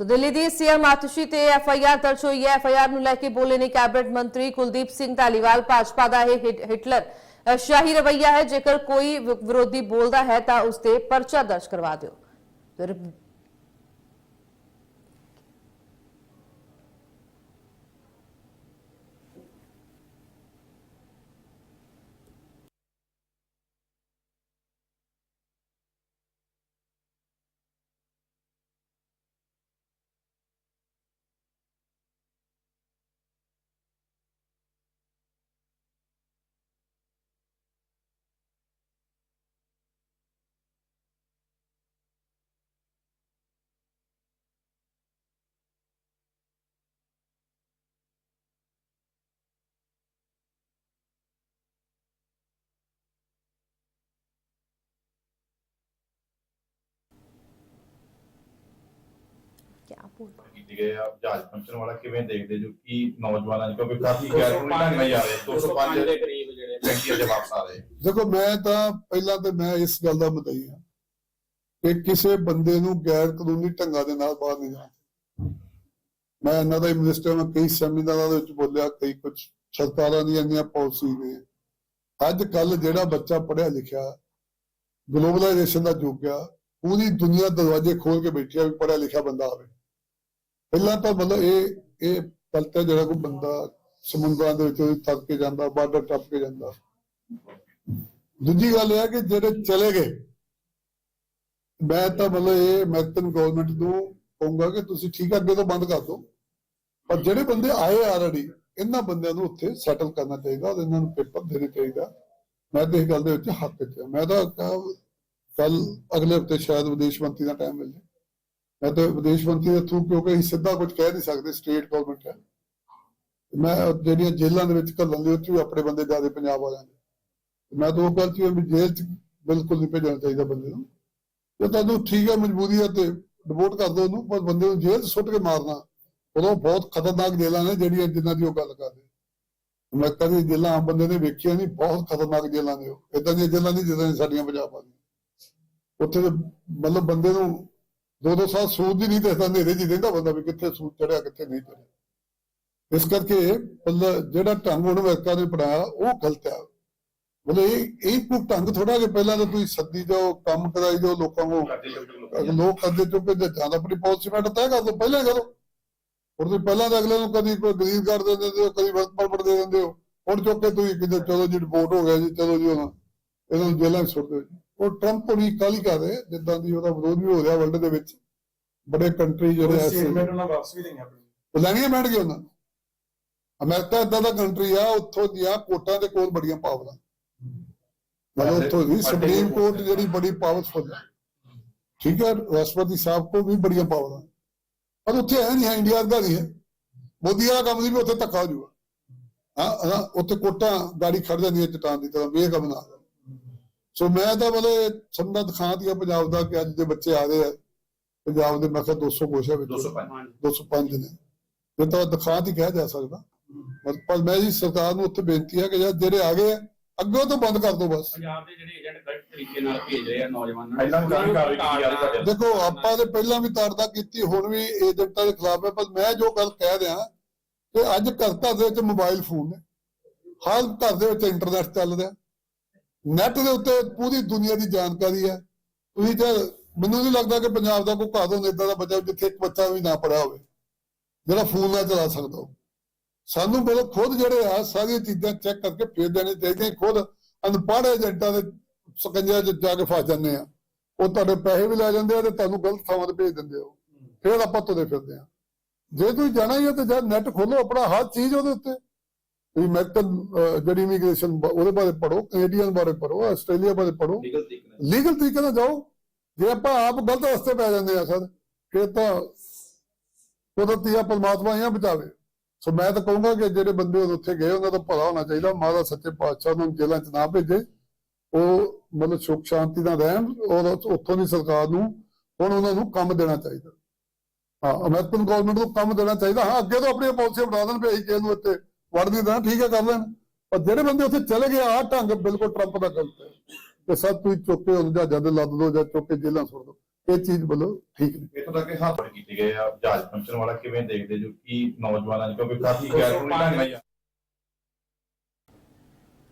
ਤੋ ਦਿੱਲੀ ਦੀ ਸੀਐਮ ਆਤਿਸ਼ੀ ਤੇ ਐਫਆਈਆਰ ਦਰਜ ਹੋਈ ਹੈ ਐਫਆਈਆਰ ਨੂੰ ਲੈ ਕੇ ਬੋਲੇ ਨੇ ਕੈਬਨਿਟ ਮੰਤਰੀ ਕੁਲਦੀਪ ਸਿੰਘ ਧਾਲੀਵਾਲ ਭਾਜਪਾ ਦਾ ਇਹ ਹਿਟਲਰ ਸ਼ਾਹੀ ਰਵਈਆ ਹੈ ਜੇਕਰ ਕੋਈ ਵਿਰੋਧੀ ਬੋਲਦਾ ਹੈ ਤਾਂ ਉਸ ਤੇ ਪਰਚਾ ਦਰਜ ਕਰਵਾ ਦਿਓ ਕੀਤੇ ਗਏ ਆ ਜਹਾਜ਼ ਪੰਚਰ ਵਾਲਾ ਕਿਵੇਂ ਦੇਖਦੇ ਜੋ ਕਿ ਨੌਜਵਾਨਾਂ ਨੂੰ ਕਿਉਂਕਿ ਕਾਫੀ ਗੈਰ ਕਾਨੂੰਨੀ ਢੰਗ ਨਾਲ ਜਾ ਰਹੇ 205 ਦੇ ਕਰੀਬ ਜਿਹੜੇ ਟੈਂਕੀਆਂ ਦੇ ਵਾਪਸ ਆ ਰਹੇ ਦੇਖੋ ਮੈਂ ਤਾਂ ਪਹਿਲਾਂ ਤੇ ਮੈਂ ਇਸ ਗੱਲ ਦਾ ਮਦਈ ਹਾਂ ਕਿ ਕਿਸੇ ਬੰਦੇ ਨੂੰ ਗੈਰ ਕਾਨੂੰਨੀ ਢੰਗਾਂ ਦੇ ਨਾਲ ਬਾਹਰ ਨਹੀਂ ਜਾਣਾ ਮੈਂ ਇਹਨਾਂ ਦਾ ਹੀ ਮਿਨਿਸਟਰ ਮੈਂ ਕਈ ਸੈਮੀਨਾਰਾਂ ਦੇ ਵਿੱਚ ਬੋਲਿਆ ਕਈ ਕੁਝ ਸਰਕਾਰਾਂ ਦੀਆਂ ਇੰਨੀਆਂ ਪਾਲਿਸੀ ਨੇ। ਅੱਜ ਕੱਲ ਜਿਹੜਾ ਬੱਚਾ ਪੜ੍ਹਿਆ ਲਿਖਿਆ ਗਲੋਬਲਾਈਜੇਸ਼ਨ ਦਾ ਯੁੱਗ ਆ ਪੂਰੀ ਦੁਨੀਆ ਦਰਵਾਜ਼ੇ ਖੋਲ ਕੇ ਬੈਠੀ ਆ ਵੀ ਪੜ੍ਹਿਆ ਲਿਖਿਆ ਬੰਦਾ ਆਵੇ। ਪਹਿਲਾਂ ਤਾਂ ਮਤਲਬ ਇਹ ਇਹ ਗਲਤ ਹੈ ਜਿਹੜਾ ਕੋਈ ਬੰਦਾ ਸਮੁੰਦਰਾਂ ਦੇ ਵਿੱਚ ਤਰ ਕੇ ਜਾਂਦਾ, ਬਾਰਡਰ ਟੱਪ ਕੇ ਜਾਂਦਾ। ਦੂਜੀ ਗੱਲ ਇਹ ਹੈ ਕਿ ਜਿਹੜੇ ਚਲੇ ਗਏ, ਮੈਂ ਤਾਂ ਮਤਲਬ ਇਹ ਅਮਰੀਕਨ ਗਵਰਨਮੈਂਟ ਨੂੰ ਕਹੂੰਗਾ ਕਿ ਤੁਸੀਂ ਠੀਕ ਹੈ ਅੱਗੇ ਤੋਂ ਬੰਦ ਕਰ ਦਿਓ ਪਰ ਜਿਹੜੇ ਬੰਦੇ ਆਏ ਆਲਰੇਡੀ ਇਹਨਾਂ ਬੰਦਿਆਂ ਨੂੰ ਉੱਥੇ ਸੈਟਲ ਕਰਨਾ ਚਾਹੀਦਾ ਔਰ ਇਹਨਾਂ ਨੂੰ ਪੇਪਰ ਦੇਣੇ ਚਾਹੀਦਾ ਮੈਂ ਤਾਂ ਇਸ ਗੱਲ ਦੇ ਵਿੱਚ ਹੱਕ ਚ ਮੈਂ ਤਾਂ ਕੱਲ ਅਗਲੇ ਹਫ਼ਤੇ ਸ਼ਾਇਦ ਵਿਦੇਸ਼ ਮੰਤਰੀ ਦਾ ਟਾਈਮ ਮਿਲ ਜਾਏ। ਮੈਂ ਤਾਂ ਵਿਦੇਸ਼ ਮੰਤਰੀ ਦੇ ਥਰੂ ਕਿਉਂਕਿ ਅਸੀਂ ਸਿੱਧਾ ਕੁਝ ਕਹਿ ਨਹੀਂ ਸਕਦੇ ਸਟੇਟ ਗਵਰਨਮੈਂਟ ਹੈ। ਮੈਂ ਜਿਹੜੀਆਂ ਜੇਲ੍ਹਾਂ ਦੇ ਵਿੱਚ ਘੱਲਣ ਦੇ ਵਿੱਚ ਵੀ ਆਪਣੇ ਬੰਦੇ ਜ਼ਿਆਦਾ ਪੰਜਾਬ ਵਾਲਿਆਂ ਦੇ। ਮੈਂ ਤਾਂ ਉਹ ਗੱਲ ਚ ਜੇਲ੍ਹ ਚ ਬਿਲਕੁਲ ਨਹੀਂ ਭੇਜਣਾ ਚਾਹੀਦਾ ਬੰਦੇ ਨੂੰ। ਜੇ ਤੁਹਾਨੂੰ ਠੀਕ ਹੈ ਮਜਬੂਰੀ ਹੈ ਤੇ ਡਿਪੋਰਟ ਕਰ ਦਿਓ ਉਹਨੂੰ, ਪਰ ਬੰਦੇ ਨੂੰ ਜੇਲ੍ਹ 'ਚ ਸੁੱਟ ਕੇ ਮਾਰਨਾ, ਉਦੋਂ ਬਹੁਤ ਖਤਰਨਾਕ ਜੇਲ੍ਹਾਂ ਨੇ ਜਿਹੜੀਆਂ ਜਿਨ੍ਹਾਂ ਦੀ ਉਹ ਗੱਲ ਕਰਦੇ ਮੈਂ ਕਦੀ ਜੇਲ੍ਹਾਂ ਆਮ ਬੰਦੇ ਨੇ ਵੇਖੀਆਂ ਨਹੀਂ, ਬਹੁਤ ਖਤਰਨਾਕ ਜੇਲ੍ਹਾਂ ਨੇ ਉਹ। ਇਦਾਂ ਦੀਆਂ ਜੇਲ੍ਹਾਂ ਨਹੀਂ ਜਿੱਦਾਂ ਸਾਡੀਆਂ ਪੰਜਾਬ ਵਾਲੀਆਂ। ਉੱਥੇ ਮਤਲਬ ਬੰਦੇ ਨੂੰ ਦੋ ਦੋ ਸਾਲ ਸੂਦ ਹੀ ਨਹੀਂ ਦੇਖਦਾ ਹਨੇਰੇ ਜੀ ਦੇਖਦਾ ਬੰਦਾ ਵੀ ਕਿੱਥੇ ਸੂਦ ਚੜਿਆ ਕਿੱਥੇ ਨਹੀਂ ਚੜਿਆ। ਇਸ ਕਰਕੇ ਜਿਹੜਾ ਢੰਗ ਉਹਨੂੰ ਅਮਰੀਕਾ ਨੇ ਪੜਾਇਆ ਉਹ ਗਲਤ ਹੈ ਮਤਲਬ ਇਹ ਇਹ ਕੋਈ ਢੰਗ ਥੋੜਾ ਕਿ ਪਹਿਲਾਂ ਤਾਂ ਤੁਸੀਂ ਸੱਦੀ ਜਾਓ ਕੰਮ ਕਰਾਈ ਜਾਓ ਲੋਕਾਂ ਨੂੰ ਲੋਕ ਕਰਦੇ ਚੁੱਕੇ ਤੇ ਜਾਂ ਤਾਂ ਆਪਣੀ ਪਾਲਿਸੀ ਮੈਟਰ ਤੈਅ ਕਰ ਦੋ ਪਹਿਲਾਂ ਕਰੋ। ਹੁਣ ਤੁਸੀਂ ਪਹਿਲਾਂ ਤਾਂ ਅਗਲੇ ਨੂੰ ਕਦੀ ਕੋਈ ਗਰੀਬ ਕਰ ਦਿੰਦੇ ਹੋ ਕਦੀ ਵਰਕ ਪਰਮਿਟ ਦੇ ਦਿੰਦੇ ਹੋ। ਹੁਣ ਚੁੱਕ ਕੇ ਤੁਸੀਂ ਕਿਤੇ ਚਲੋ ਜੀ ਰਿਪੋਰਟ ਹੋ ਗਿਆ ਜੀ ਚਲੋ ਜੀ ਹੁਣ ਇਹਨਾਂ ਨੂੰ ਜੇਲ੍ਹਾਂ ਸੁੱਟ ਦਿਓ ਜੀ। ਉਹ ਟਰੰਪ ਹੁਣੀ ਕਾਲੀ ਕਰ ਰਹੇ ਜਿੱਦਾਂ ਦੀ ਉਹਦਾ ਵਿਰੋਧ ਵੀ ਹੋ ਰਿਹਾ ਵਰਲਡ ਦੇ ਵਿੱਚ। ਬੜੇ ਕੰਟਰੀ ਜਿਹੜੇ ਐਸੇ ਸਟੇਟਮੈਂਟ ਉਹਨਾਂ ਵਾਪਸ ਵੀ ਦੇਣੀ ਆਪਣੀ। ਉਹ ਲੈਣੀਆਂ ਬੈਠ ਗਏ ਉਹਨਾਂ। ਅਮਰੀਕਾ ਇਦਾਂ ਦਾ ਕੰਟਰੀ ਆ ਉੱਥੋਂ ਦੀਆਂ ਕੋਰਟਾਂ ਦੇ ਕੋਲ ਬੜੀਆਂ ਪਾਵਰਾਂ ਮਤਲਬ ਉੱਥੋਂ ਦੀ ਸੁਪਰੀਮ ਕੋਰਟ ਜਿਹੜੀ ਬੜੀ ਪਾਵਰਫੁਲ ਹੈ ਠੀਕ ਹੈ ਰਾਸ਼ਟਰਪਤੀ ਸਾਹਿਬ ਕੋ ਵੀ ਬੜੀਆਂ ਪਾਵਰਾਂ ਪਰ ਉੱਥੇ ਐ ਨਹੀਂ ਹੈ ਇੰਡੀਆ ਦਾ ਨਹੀਂ ਹੈ। ਮੋਦੀ ਵਾਲਾ ਕੰਮ ਨਹੀਂ ਵੀ ਉੱਥੇ ਧੱਕਾ ਹੋ ਜਾਊਗਾ ਹਾਂ ਉੱਥੇ ਕੋਟਾਂ ਗਾੜੀ ਖੜ ਜਾਂਦੀ ਹੈ ਚਟਾਨ ਦੀ ਤਰ੍ਹਾਂ ਵੀ ਇਹ ਕੰਮ ਨਾ ਸੋ ਮੈਂ ਤਾਂ ਮਤਲਬ ਸੰਨਾ ਦਿਖਾ ਦਿਆ ਪੰਜਾਬ ਦਾ ਕਿ ਅੱਜ ਦੇ ਬੱਚੇ ਆ ਰਹੇ ਆ। ਪੰਜਾਬ ਦੇ ਮੈਂ ਕਿਹਾ 200 ਕੋਸ਼ ਹੈ ਵਿੱਚ। 205 205 ਨੇ। ਇਹ ਤਾਂ ਦਿਖਾ ਹੀ ਕਿਹਾ ਜਾ ਸਕਦਾ। ਪਰ- ਪਰ ਮੈਂ ਜੀ ਸਰਕਾਰ ਨੂੰ ਉੱਥੇ ਬੇਨਤੀ ਹੈ ਕਿ ਜਿਹੜੇ ਆ ਗਏ ਆ, ਅੱਗੋਂ ਤੋਂ ਬੰਦ ਕਰ ਦਿਓ ਬਸ। ਪੰਜਾਬ ਦੇ ਜਿਹੜੇ ਏਜੰਟ ਗਲਤ ਤਰੀਕੇ ਨਾਲ ਭੇਜ ਰਹੇ ਆ ਨੌਜਵਾਨਾਂ ਇਹਨਾਂ ਨੂੰ ਕਾਫੀ ਕਾਰਵਾਈ ਕੀਤੀ ਜਾ ਰਹੀ ਤੁਹਾਡੇ ਦੇਖੋ ਆਪਾਂ ਨੇ ਪਹਿਲਾਂ ਵੀ ਤਾੜਦਾ ਕੀਤੀ ਹੁਣ ਵੀ ਏਜੰਟਾਂ ਦੇ ਖਿਲਾਫ ਹੈ ਪਰ ਮੈਂ ਜੋ ਗੱਲ ਕਹਿ ਰਿਹਾ ਕਿ ਅੱਜ ਘਰ ਘਰ ਦੇ ਵਿੱਚ ਮੋਬਾਈਲ ਫੋਨ ਨੇ। ਹਰ ਘਰ ਦੇ ਵਿੱਚ ਇੰਟਰਨੈਟ ਚੱਲ ਰਿਹਾ। ਨੈਟ ਦੇ ਉੱਤੇ ਪੂਰੀ ਦੁਨੀਆ ਦੀ ਜਾਣਕਾਰੀ ਹੈ। ਤੁਸੀਂ ਜੇ ਮੈਨੂੰ ਨਹੀਂ ਲੱਗਦਾ ਕਿ ਪੰਜਾਬ ਦਾ ਕੋਈ ਘਰ ਹੁੰਦਾ ਇਦਾਂ ਦਾ ਬੱਚਾ ਜਿੱਥੇ ਇੱਕ ਬੱਚਾ ਵੀ ਨਾ ਪੜਿਆ ਹੋਵੇ। ਜਿਹੜਾ ਫੋਨ ਨਾ ਚਲਾ ਸਕਦਾ ਸਾਨੂੰ ਮਤਲਬ ਖੁਦ ਜਿਹੜੇ ਆ ਸਾਰੀਆਂ ਚੀਜ਼ਾਂ ਚੈੱਕ ਕਰਕੇ ਫੇਰ ਦੇਣੇ ਚਾਹੀਦੇ ਖੁਦ ਅਨਪੜ੍ਹ ਏਜੰਟਾਂ ਦੇ ਸਕੰਜਿਆਂ 'ਚ ਜਾ ਕੇ ਫਸ ਜਾਂਦੇ ਆ। ਉਹ ਤੁਹਾਡੇ ਪੈਸੇ ਵੀ ਲੈ ਜਾਂਦੇ ਆ ਤੇ ਤੁਹਾਨੂੰ ਗਲਤ ਥਾਵਾਂ ਤੇ ਭੇਜ ਦਿੰਦੇ ਆ। ਫਿਰ ਆਪਾਂ ਤੁਰੇ ਫਿਰਦੇ ਆ। ਜੇ ਤੁਸੀਂ ਜਾਣਾ ਹੀ ਹੈ ਤੇ ਜਦ ਨੈਟ ਖੋਲੋ ਆਪਣਾ ਹਰ ਚੀਜ਼ ਉਹਦੇ ਉੱਤੇ। ਤੁਸੀਂ ਅਮਰੀਕਨ ਜਿਹੜੀ ਇਮੀਗ੍ਰੇਸ਼ਨ ਉਹਦੇ ਬਾਰੇ ਪੜੋ ਕੈਨੇਡੀਅਨ ਬਾਰੇ ਪੜੋ ਆਸਟ੍ਰੇਲੀਆ ਬਾਰੇ ਪੜੋ ਲੀਗਲ ਤਰੀਕੇ ਨਾਲ। ਲੀਗਲ ਤਰੀਕੇ ਨਾਲ ਜਾਓ। ਜੇ ਆਪਾਂ ਆਪ ਗਲਤ ਰਸਤੇ ਪੈ ਜਾਂਦੇ ਆ ਸਰ ਫਿਰ ਤਾਂ ਕੁਦਰਤੀ ਆ ਪਰਮਾਤਮਾ ਹੀ ਆ ਬਚਾਵੇ ਸੋ ਮੈਂ ਤਾਂ ਕਹੂੰਗਾ ਕਿ ਜਿਹੜੇ ਬੰਦੇ ਉੱਥੇ ਗਏ ਉਹਨਾਂ ਦਾ ਭਲਾ ਹੋਣਾ ਚਾਹੀਦਾ। ਮਾਤਾ ਸੱਚੇ ਪਾਤਸ਼ਾਹ ਨੂੰ ਜੇਲ੍ਹਾਂ 'ਚ ਨਾ ਭੇਜੇ। ਉਹ ਮਤਲਬ ਸੁਖ ਸ਼ਾਂਤੀ ਨਾਲ ਰਹਿਣ ਔਰ ਉੱਥੋਂ ਦੀ ਸਰਕਾਰ ਨੂੰ ਹੁਣ ਉਹਨਾਂ ਨੂੰ ਕੰਮ ਦੇਣਾ ਚਾਹੀਦਾ। ਹਾਂ ਅਮਰੀਕਨ ਗਵਰਨਮੈਂਟ ਨੂੰ ਕੰਮ ਦੇਣਾ ਚਾਹੀਦਾ। ਹਾਂ ਅੱਗੇ ਤੋਂ ਆਪਣੀਆਂ ਪਾਲਿਸੀਆਂ ਬਣਾ ਦੇਣ ਵੀ ਅਸੀਂ ਕਿਸੇ ਨੂੰ ਇੱਥੇ ਵੜ ਨਹੀਂ ਦੇਣਾ ਠੀਕ ਹੈ ਕਰ ਲੈਣ। ਪਰ ਜਿਹੜੇ ਬੰਦੇ ਉੱਥੇ ਚਲੇ ਗਏ ਆਹ ਢੰਗ ਬਿਲਕੁਲ ਟਰੰਪ ਦਾ ਗਲਤ ਹੈ। ਤੇ ਸਭ ਤੁਸੀਂ ਚੁੱਕ ਕੇ ਉਹਨਾਂ ਜਹਾਜ਼ਾਂ ਦੇ ਲੱਦ ਦੋ ਜਾਂ ਚੁੱਕ ਕੇ ਜੇਲ੍ਹਾਂ ਸੁੱਟ ਦੋ। ਇਹ ਚੀਜ਼ ਵੱਲੋਂ ਠੀਕ ਨਹੀਂ। ਇੱਥੋਂ ਤੱਕ ਕਿ ਹੱਥ ਕੀਤੇ ਗਏ ਆ। ਜਹਾਜ਼ ਪਹੁੰਚਣ ਵਾਲਾ ਕਿਵੇਂ ਦੇਖਦੇ ਜੋ ਕੀ ਨੌਜਵਾਨਾਂ ਕਿਉਂਕਿ ਕਾਫੀ ਗੈਰ ਕਾਨੂੰਨੀ ਢੰਗ ਨਾਲ